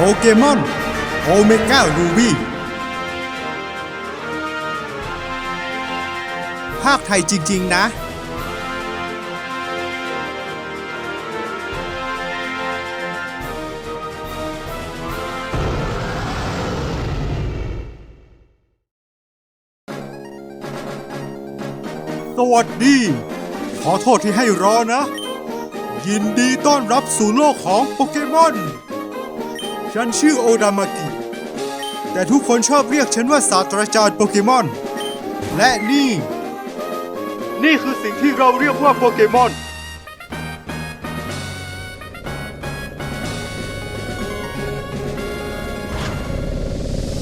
โปเกมอนโอเมก้ารูบี้ภาคไทยจริง ๆ นะ สวัสดี ขอโทษที่ให้รอนะ ยินดีต้อนรับสู่โลกของโปเกมอน ฉันชื่อโอดามากิ แต่ทุกคนชอบเรียกฉันว่าศาสตราจารย์โปเกมอน และนี่ นี่คือสิ่งที่เราเรียกว่าโปเกมอน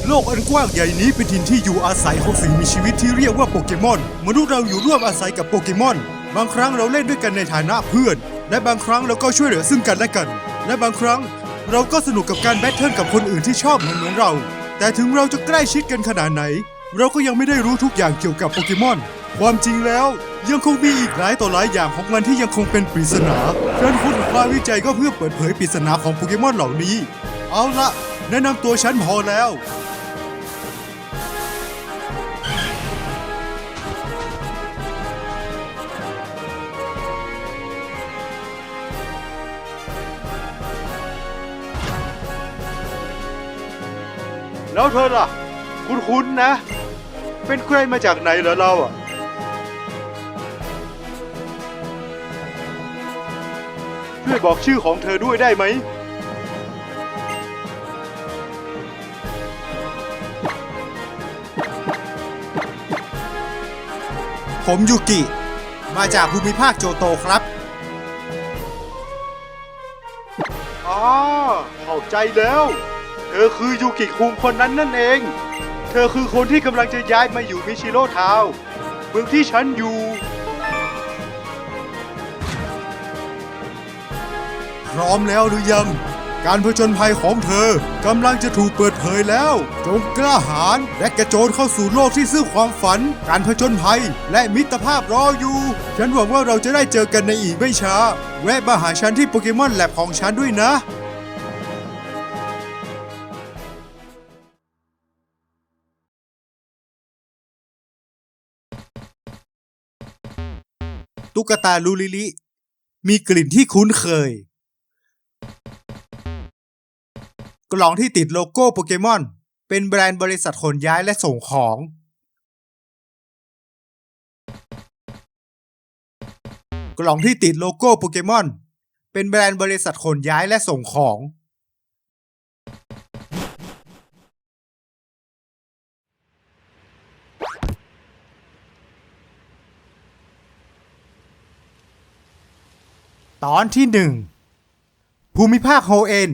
โลกอันกว้างใหญ่นี้เป็นถิ่นที่อยู่อาศัยของสิ่งมีชีวิตที่เรียกว่าโปเกมอน มนุษย์เราอยู่ร่วมอาศัยกับโปเกมอน บางครั้งเราเล่นด้วยกันในฐานะเพื่อน และบางครั้งเราก็ช่วยเหลือซึ่งกันและกัน และบางครั้ง เราก็สนุกกับการแบทเทิลกับคนอื่นที่ชอบเหมือนเหมือนเรา แต่ถึงเราจะใกล้ชิดกันขนาดไหน เราก็ยังไม่ได้รู้ทุกอย่างเกี่ยวกับโปเกมอน ความจริงแล้วยังคงมีอีกหลายต่อหลายอย่างของมันที่ยังคงเป็นปริศนาฉันค้นคว้าวิจัยก็เพื่อเปิดเผยปริศนาของโปเกมอนเหล่านี้ เอาละแนะนำตัวฉันพอแล้ว แล้วเธอล่ะ คุ้นๆนะ เป็นใครมาจากไหนเหรอเราอะ ช่วยบอกชื่อของเธอด้วยได้ไหม ผมยูกิ มาจากภูมิภาคโจโตครับ อ๋อเข้าใจแล้วเธอคือยูกิคุงคนนั้นนั่นเอง เธอคือคนที่กำลังจะย้ายมาอยู่มิชิโร่ทาวเมืองที่ฉันอยู่ พร้อมแล้วหรือยัง การผจญภัยของเธอกำลังจะถูกเปิดเผยแล้ว จงกล้าหาญและกระโจนเข้าสู่โลกที่ซื่อความฝัน การผจญภัยและมิตรภาพรออยู่ ฉันหวังว่าเราจะได้เจอกันในอีกไม่ช้า แวะมาหาฉันที่โปเกมอนแลบของฉันด้วยนะ ตุ๊กตาลูลิลิ มีกลิ่นที่คุ้นเคย กล่องที่ติดโลโก้โปเกมอน เป็นแบรนด์บริษัทขนย้ายและส่งของ กล่องที่ติดโลโก้โปเกมอน เป็นแบรนด์บริษัทขนย้ายและส่งของ ตอนที่หนึ่งภูมิภาคโฮเอ็น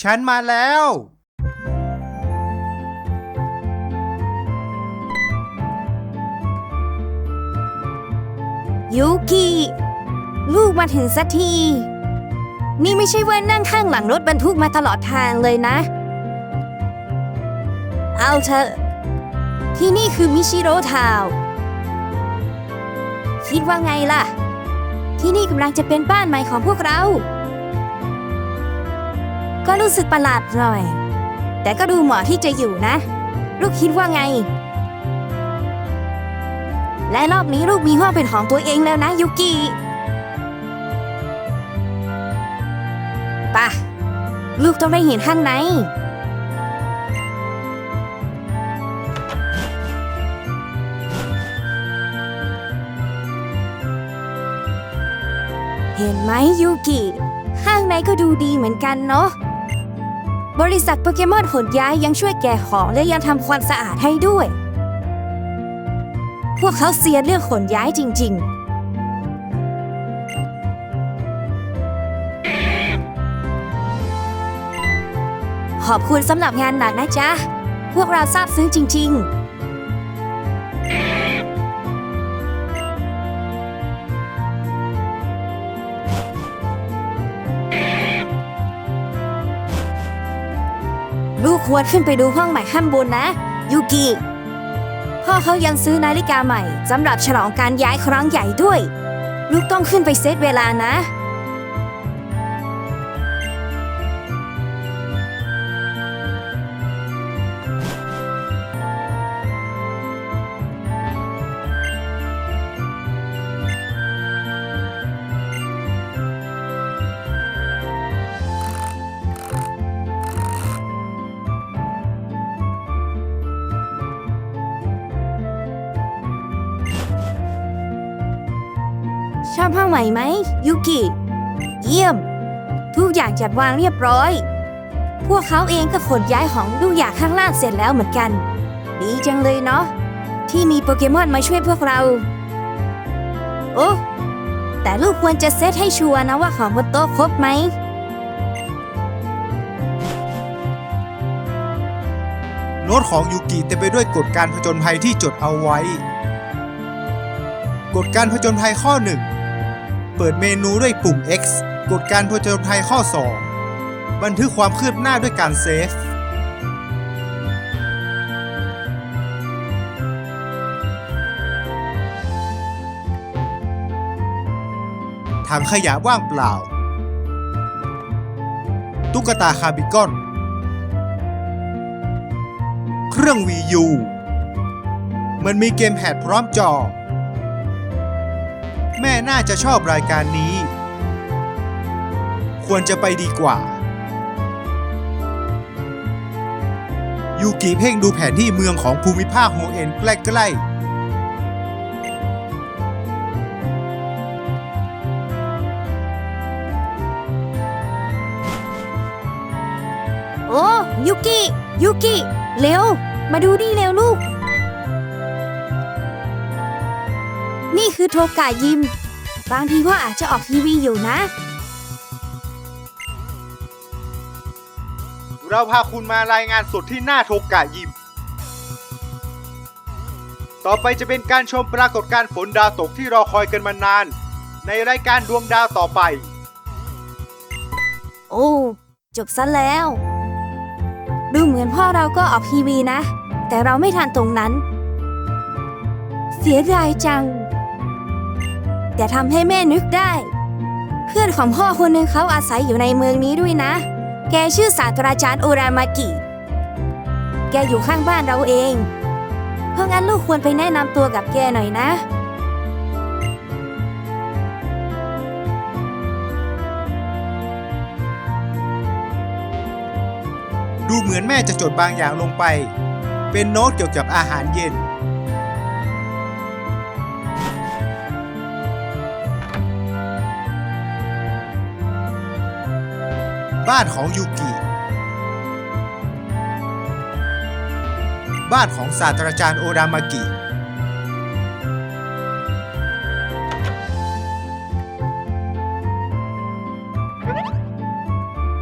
ฉันมาแล้ว ยูกิ ลูกมาถึงสักที นี่ไม่ใช่ว่านั่งข้างหลังรถบรรทุกมาตลอดทางเลยนะ เอาเถอะ ที่นี่คือมิชิโร่ทาว คิดว่าไงล่ะ ที่นี่กำลังจะเป็นบ้านใหม่ของพวกเรา ก็รู้สึกประหลาดหน่อย แต่ก็ดูเหมาะที่จะอยู่นะ ลูกคิดว่าไง และรอบนี้ลูกมีห้องเป็นของตัวเองแล้วนะยูกิปะลูกต้องได้เห็นข้างใน เห็นไหมยูกิข้างในก็ดูดีเหมือนกันเนาะ บริษัทโปเกมอนขนย้ายยังช่วยแกะของและยังทำความสะอาดให้ด้วย พวกเขาเสียเรื่องขนย้ายจริง ๆขอบคุณสำหรับงานหนักนะจ๊ะ พวกเราซาบซึ้งจริง ๆ ควรขึ้นไปดูห้องใหม่ข้างบนนะ ยูกิ พ่อเขายังซื้อนาฬิกาใหม่สำหรับฉลองการย้ายครั้งใหญ่ด้วย ลูกต้องขึ้นไปเซตเวลานะ ม่ไหมยูกิ เยี่ยม ทุกอย่างจัดวางเรียบร้อย พวกเขาเองก็ขนย้ายของทุกอย่างข้างล่างเสร็จแล้วเหมือนกัน ดีจังเลยเนาะที่มีโปเกมอนมาช่วยพวกเรา โอ้แต่ลูกควรจะเซตให้ชัวร์นะว่าของบนโต๊ะครบไหมโน้ตของยูกิเต็มไปด้วยกฎการผจญภัยที่จดเอาไว้ กฎการผจญภัยข้อ1 เปิดเมนูด้วยปุ่ม X กฎการผจญภัยข้อ 2 บันทึกความคืบหน้าด้วยการเซฟ ถังขยะว่างเปล่า ตุ๊กตาคาร์บิกอน เครื่อง Wii U มันมีเกมแพดพร้อมจอ แม่น่าจะชอบรายการนี้ ควรจะไปดีกว่า ยูกิเพ่งดูแผนที่เมืองของภูมิภาคโฮเอ็นใกล้โอ้ ยูกิ ยูกิ เร็ว มาดูนี่เร็วลูก นี่คือโทกะยิม บางทีพ่ออาจจะออกทีวีอยู่นะๆเราพาคุณมารายงานสดที่หน้าโทกะยิม ต่อไปจะเป็นการชมปรากฏการณ์ฝนดาวตกที่รอคอยกันมานาน ในรายการดวงดาวต่อไป โอ้จบซะแล้ว ดูเหมือนพ่อเราก็ออกทีวีนะ แต่เราไม่ทันตรงนั้น เสียดายจัง แต่ทำให้แม่นึกได้ เพื่อนของพ่อคนหนึ่งเขาอาศัยอยู่ในเมืองนี้ด้วยนะ แกชื่อศาสตราจารย์โอรามากิ แกอยู่ข้างบ้านเราเอง เพราะงั้นลูกควรไปแนะนำตัวกับแกหน่อยนะ ดูเหมือนแม่จะจดบางอย่างลงไป เป็นโน้ตเกี่ยวกับอาหารเย็น บ้านของยูกิ บ้านของศาสตราจารย์โอรามากิ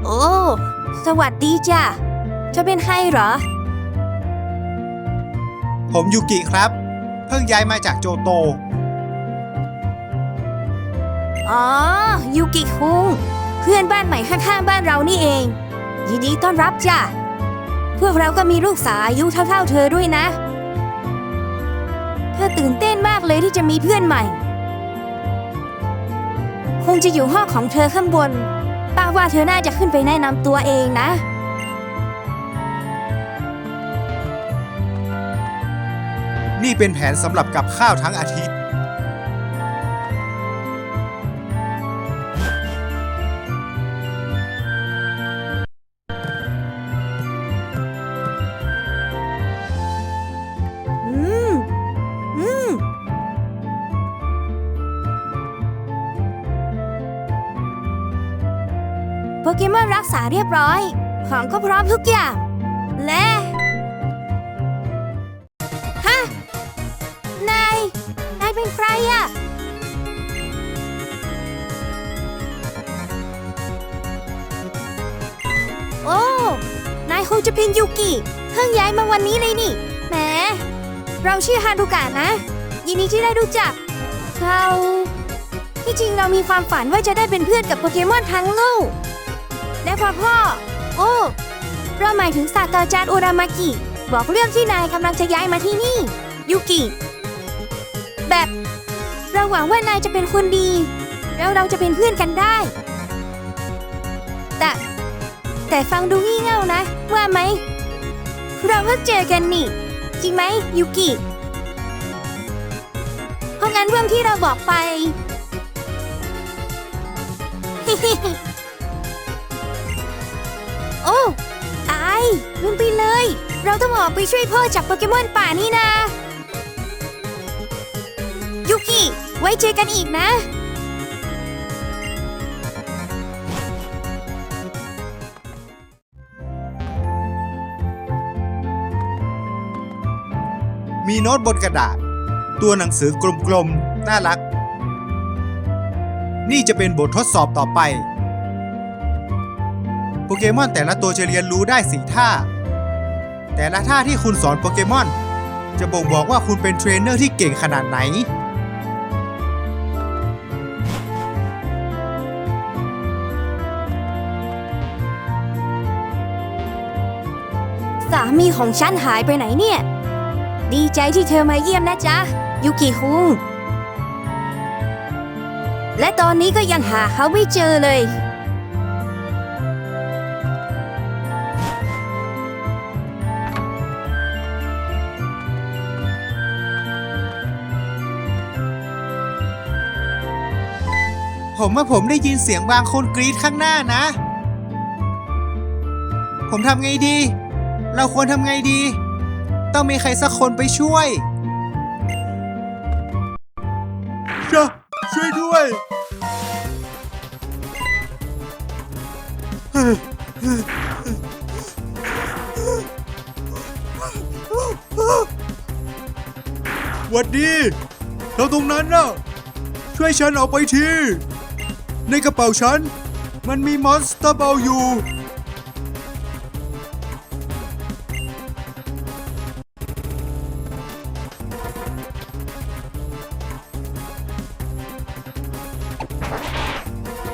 โอ้ สวัสดีจ้ะจะเป็นใครเหรอ ผมยูกิครับ เพิ่งย้ายมาจากโจโต อ๋อ ยูกิคุงเพื่อนบ้านใหม่ข้างๆบ้านเรานี่เอง ยินดีต้อนรับจ้ะ พวกเราก็มีลูกสาวอายุเท่า ๆ เธอด้วยนะ เธอตื่นเต้นมากเลยที่จะมีเพื่อนใหม่ คงจะอยู่ห้องของเธอข้างบน ป้าว่าเธอน่าจะขึ้นไปแนะนำตัวเองนะนี่เป็นแผนสำหรับกับข้าวทั้งอาทิตย์ รักษาเรียบร้อย ของก็พร้อมทุกอย่าง และฮะนายนายเป็นใครอะโอ้นายคงจะเป็นยูกิเพิ่งย้ายมาวันนี้เลยนี่แหมเราชื่อฮารุกะนะ ยินดีที่ได้รู้จักเราที่จริงเรามีความฝันว่าจะได้เป็นเพื่อนกับโปเกมอนทั้งโลก และพอพ่อ โอ้เราหมายถึงศาสตราจารย์โอรามากิ บอกเรื่องที่นายกำลังจะย้ายมาที่นี่ ยุกิ แบบเราหวังว่านายจะเป็นคนดี แล้วเราจะเป็นเพื่อนกันได้ แต่ แต่ฟังดูงี่เง่านะ ว่าไหม เราเพิ่งเจอกันนี่ จริงไหมยูกิ เพราะงั้นเรื่องที่เราบอกไป โอ้ไอลืมไปเลย เราต้องออกไปช่วยพ่อจับโปเกมอนป่านี่นะ ยุกิ ไว้เจอกันอีกนะมีโน้ตบนกระดาษ ตัวหนังสือกลมๆ น่ารัก นี่จะเป็นบททดสอบต่อไป โปเกมอนแต่ละตัวจะเรียนรู้ได้สีท่า แต่ละท่าที่คุณสอนโปเกมอน จะบ่งบอกว่าคุณเป็นเทรนเนอร์ที่เก่งขนาดไหน สามีของฉันหายไปไหนเนี่ย ดีใจที่เธอมาเยี่ยมนะจ๊ะ ยุกิคุง และตอนนี้ก็ยังหาเขาไม่เจอเลย ผมว่าผมได้ยินเสียงบางคนกรีดข้างหน้านะ ผมทำไงดี เราควรทำไงดี ต้องมีใครสักคนไปช่วยช่วยช่วยด้วยหวัดดี เราตรงนั้นน่ะ ช่วยฉันเอาไปที ในกระเป๋าฉัน มันมีมอนสเตอร์บอลอยู่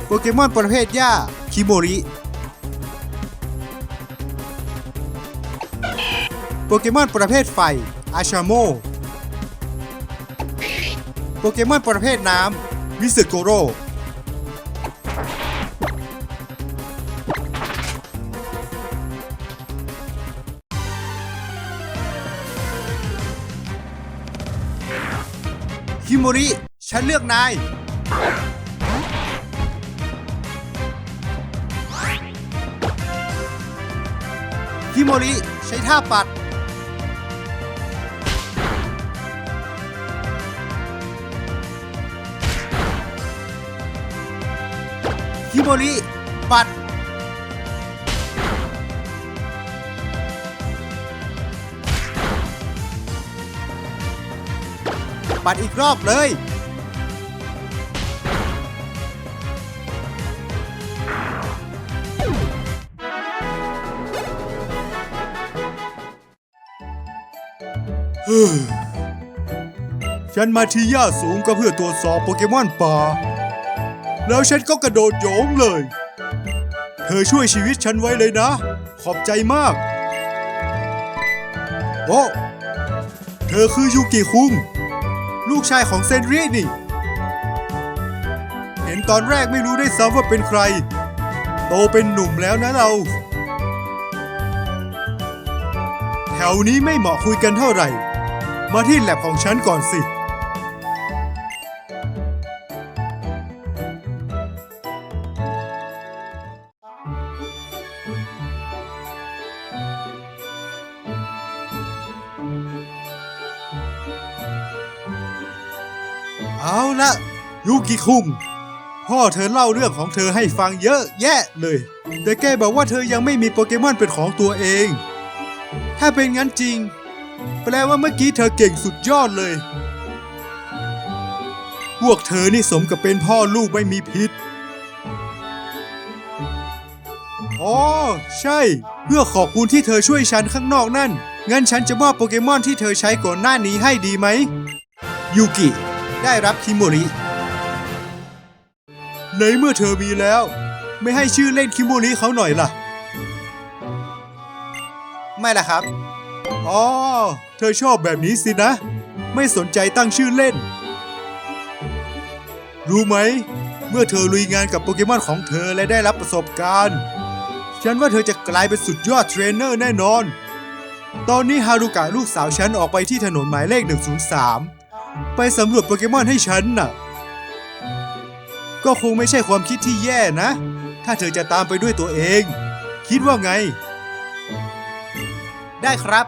โปเกมอนประเภทหญ้าคิโมริ โปเกมอนประเภทไฟ อาชาโม โปเกมอนประเภทน้ำวิสึโกโร โมริ ฉันเลือกนาย คิโมริ ใช้ท่าปัดฮิโมริ ปัด ปัดอีกรอบเลย ฉันมาที่ย่าสูงก็เพื่อตรวจสอบโปเกมอนป่า แล้วฉันก็กระโดดโยงเลย เธอช่วยชีวิตฉันไว้เลยนะ ขอบใจมาก โอ้ เธอคือยูกิคุง ลูกชายของเซนรีนี่ เห็นตอนแรกไม่รู้ได้ซ้ำว่าเป็นใคร โตเป็นหนุ่มแล้วนะเรา แถวนี้ไม่เหมาะคุยกันเท่าไหร่ มาที่แลบของฉันก่อนสิ เอาละยูกิคุงพ่อเธอเล่าเรื่องของเธอให้ฟังเยอะแยะเลย แต่แกบอกว่าเธอยังไม่มีโปเกมอนเป็นของตัวเอง ถ้าเป็นงั้นจริง แปลว่าเมื่อกี้เธอเก่งสุดยอดเลย พวกเธอนี่สมกับเป็นพ่อลูกไม่มีพิษ อ๋อ ใช่ เพื่อขอบคุณที่เธอช่วยฉันข้างนอกนั่น งั้นฉันจะมอบโปเกมอนที่เธอใช้ก่อนหน้านี้ให้ดีไหม ยูกิ ได้รับคิโมริ ในเมื่อเธอมีแล้ว ไม่ให้ชื่อเล่นคิโมริเขาหน่อยล่ะ ไม่ล่ะครับ อ๋อ เธอชอบแบบนี้สินะ ไม่สนใจตั้งชื่อเล่น รู้ไหม เมื่อเธอลุยงานกับโปเกมอนของเธอและได้รับประสบการณ์ ฉันว่าเธอจะกลายเป็นสุดยอดเทรนเนอร์แน่นอนตอนนี้ฮารุกะลูกสาวฉันออกไปที่ถนนหมายเลข 103 ไปสำรวจโปเกมอนให้ฉันน่ะ ก็คงไม่ใช่ความคิดที่แย่นะ ถ้าเธอจะตามไปด้วยตัวเอง คิดว่าไง ได้ครับ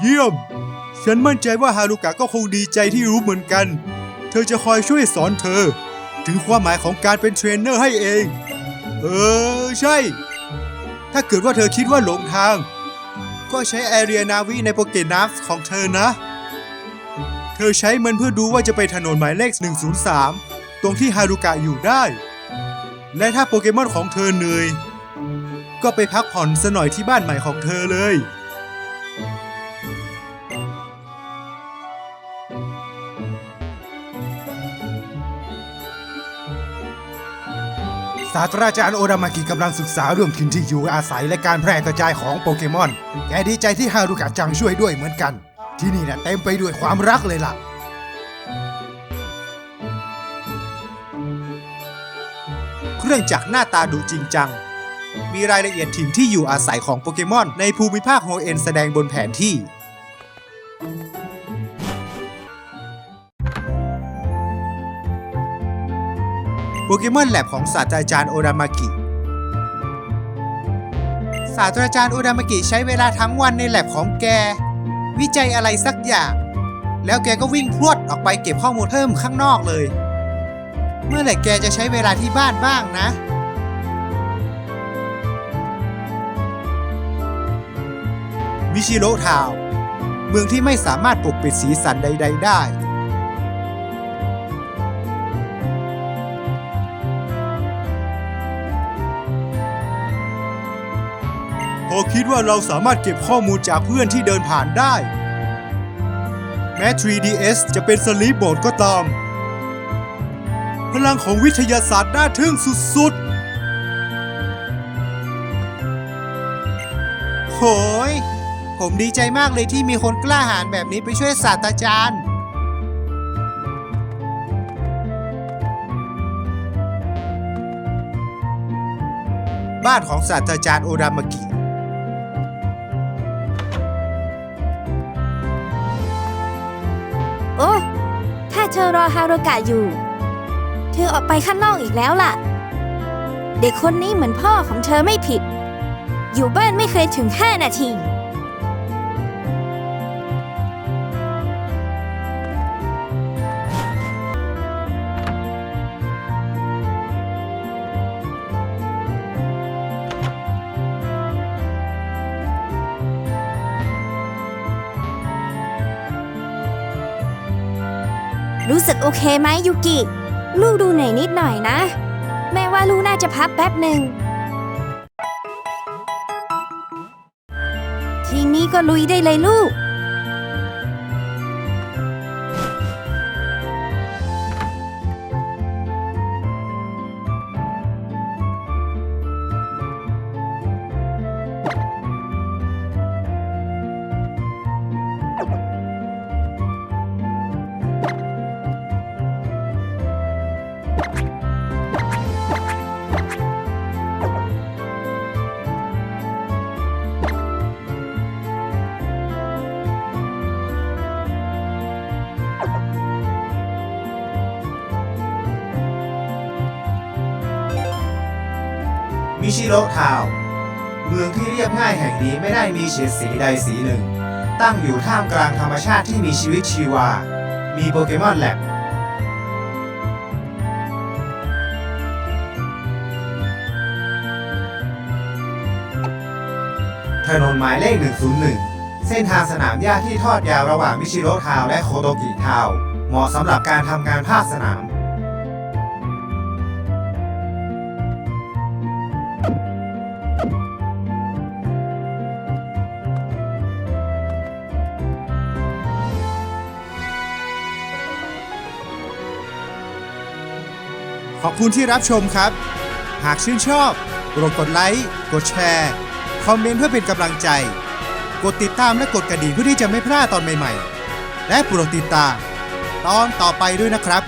เยี่ยม ฉันมั่นใจว่าฮารุกะก็คงดีใจที่รู้เหมือนกัน เธอจะคอยช่วยสอนเธอ ถึงความหมายของการเป็นเทรนเนอร์ให้เอง เออ ใช่ ถ้าเกิดว่าเธอคิดว่าหลงทาง ก็ใช้แอเรียนาวีในโปเกนัฟของเธอนะ ธอใช้มันเพื่อดูว่าจะไปถนนหมายเลข 103 ตรงที่ฮารุกะอยู่ได้ และถ้าโปเกมอนของเธอเหนื่อย ก็ไปพักผ่อนสหน่อยที่บ้านใหม่ของเธอเลย ศาสตราจารย์โอดามากิกำลังศึกษาเรื่องถิ่นที่อยู่อาศัยและการแพร่กระจายของโปเกมอน แกดีใจที่ฮารุกะจังช่วยด้วยเหมือนกัน ที่นี่นะเต็มไปด้วยความรักเลยล่ะ เครื่องจักรหน้าตาดูจริงจัง มีรายละเอียดถิ่นที่อยู่อาศัยของโปเกมอน ในภูมิภาคโฮเอ็นแสดงบนแผนที่ โปเกมอนแลบของศาสตราจารย์โอดามากิศาสตราจารย์โอดามากิใช้เวลาทั้งวันในแลบของแก วิจัยอะไรสักอย่าง แล้วแกก็วิ่งพรวดออกไปเก็บข้อมูลเพิ่มข้างนอกเลย เมื่อไหร่แกจะใช้เวลาที่บ้านบ้างนะ มิชิโร่ทาว เมืองที่ไม่สามารถปกปิดสีสันใด ๆ ได้ พอคิดว่าเราสามารถเก็บข้อมูลจากเพื่อนที่เดินผ่านได้ แม้ 3DS จะเป็นสลีปโบร์ดก็ตาม พลังของวิทยาศาสตร์น่าทึ่งสุดๆ โหย ผมดีใจมากเลยที่มีคนกล้าหาญแบบนี้ไปช่วยศาสตราจารย์ บ้านของศาสตราจารย์โอดามากิ อรอฮารุกะอยู่ เธอออกไปข้างนอกอีกแล้วล่ะ เด็กคนนี้เหมือนพ่อของเธอไม่ผิด อยู่บ้านไม่เคยถึง 5 นาที รู้สึกโอเคไหมยูกิ ลูกดูเหนื่อยนิดหน่อยนะ แม่ว่าลูกน่าจะพักแป๊บหนึ่ง ทีนี้ก็ลุยได้เลยลูก มิชิโร่ทาวเมืองที่เรียบง่ายแห่งนี้ไม่ได้มีเฉดสีใดสีหนึ่ง ตั้งอยู่ท่ามกลางธรรมชาติที่มีชีวิตชีวา มีโปเกมอนแลบ ถนนหมายเลข 101 เส้นทางสนามหญ้าที่ทอดยาวระหว่างมิชิโร่ทาวและโคโตกิทาวเหมาะสำหรับการทำงานภาคสนาม ขอบคุณที่รับชมครับ หากชื่นชอบโปรดกดไลค์ กดแชร์ คอมเมนต์เพื่อเป็นกำลังใจ กดติดตามและกดกระดิ่งเพื่อที่จะไม่พลาดตอนใหม่ๆ และโปรดติดตามตอนต่อไปด้วยนะครับ